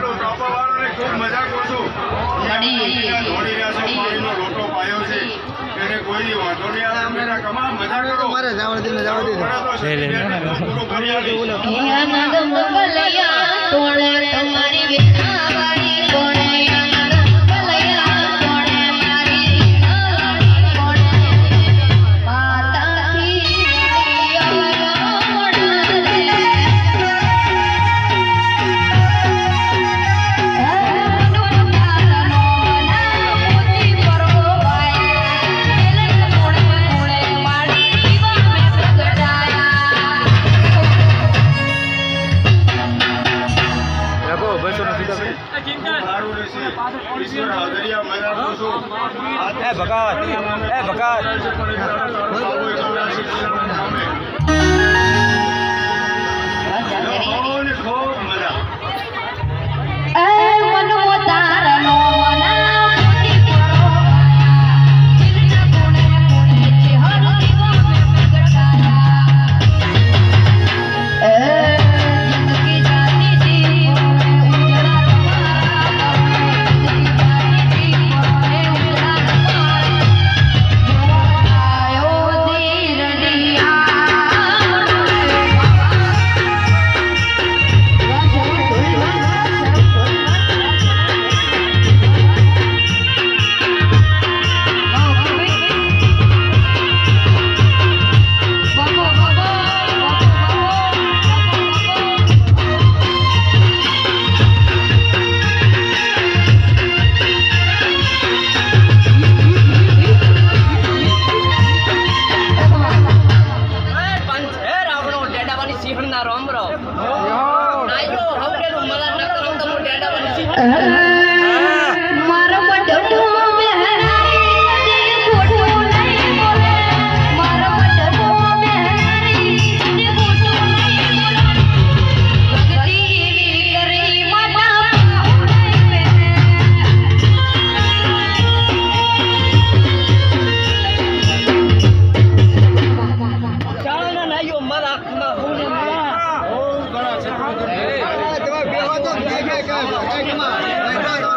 પડેલો તાપાવાળાને ખૂબ મજાક ઓછો ધોળીના છે પાણીનો લોટો પાયો છે. એને કોઈ વાંધો નહીં આવે અમે કમા મજા કરો. મારે જાવડતી ને જાવડતી એ ભગત એ ભગત. આવ્યો હવે મને નકરો તો હું ડેડા બની Hey, come on. Hey, come on.